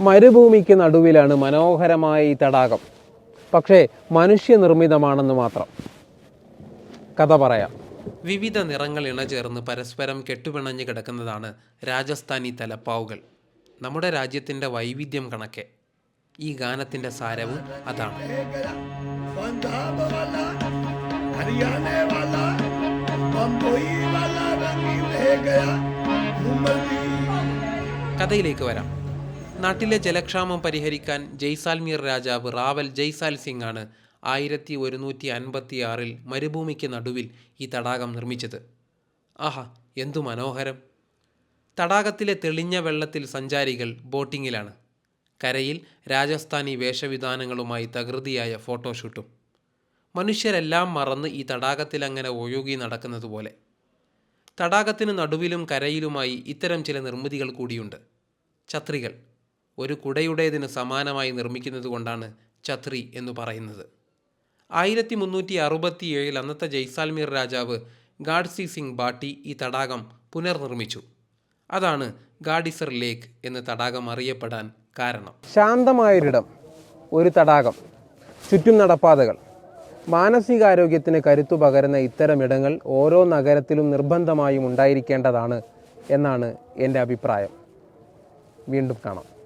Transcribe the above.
മരുഭൂമിക്ക് നടുവിലാണ് മനോഹരമായ ഈ തടാകം. പക്ഷേ മനുഷ്യനിർമ്മിതമാണെന്ന് മാത്രം. കഥ പറയാം. വിവിധ നിറങ്ങൾ ഇണചേർന്ന് പരസ്പരം കെട്ടുപിണഞ്ഞു കിടക്കുന്നതാണ് രാജസ്ഥാനി തലപ്പാവുകൾ. നമ്മുടെ രാജ്യത്തിന്റെ വൈവിധ്യം കണക്കെ. ഈ ഗാനത്തിന്റെ സാരവും അതാണ്. കഥയിലേക്ക് വരാം. നാട്ടിലെ ജലക്ഷാമം പരിഹരിക്കാൻ ജയ്സാൽമീർ രാജാവ് റാവൽ ജയ്സാൽ സിംഗ് ആണ് ആയിരത്തി ഒരുന്നൂറ്റി അൻപത്തി ആറിൽ മരുഭൂമിക്ക് നടുവിൽ ഈ തടാകം നിർമ്മിച്ചത്. ആഹാ എന്തു മനോഹരം. തടാകത്തിലെ തെളിഞ്ഞ വെള്ളത്തിൽ സഞ്ചാരികൾ ബോട്ടിങ്ങിലാണ്. കരയിൽ രാജസ്ഥാനി വേഷവിധാനങ്ങളുമായി തകൃതിയായ ഫോട്ടോഷൂട്ടും. മനുഷ്യരെല്ലാം മറന്ന് ഈ തടാകത്തിൽ അങ്ങനെ ഒഴുകി നടക്കുന്നത് പോലെ തടാകത്തിന് നടുവിലും കരയിലുമായി ഇത്തരം ചില നിർമ്മിതികൾ കൂടിയുണ്ട്. ഛത്രികൾ. ഒരു കുടയുടേതിന് സമാനമായി നിർമ്മിക്കുന്നത് കൊണ്ടാണ് ഛത്രി എന്ന് പറയുന്നത്. ആയിരത്തി മുന്നൂറ്റി അറുപത്തിയേഴിൽ അന്നത്തെ ജയ്സാൽമീർ രാജാവ് ഗാഡ്സി സിംഗ് ബാട്ടി ഈ തടാകം പുനർനിർമ്മിച്ചു. അതാണ് ഗാഡിസർ ലേക്ക് എന്ന തടാകം അറിയപ്പെടാൻ കാരണം. ശാന്തമായൊരിടം ഒരു തടാകം ചുറ്റും നടപ്പാതകൾ. മാനസികാരോഗ്യത്തിന് കരുത്തു പകരുന്ന ഇത്തരം ഇടങ്ങൾ ഓരോ നഗരത്തിലും നിർബന്ധമായും ഉണ്ടായിരിക്കേണ്ടതാണ് എന്നാണ് എന്റെ അഭിപ്രായം. വീണ്ടും കാണാം.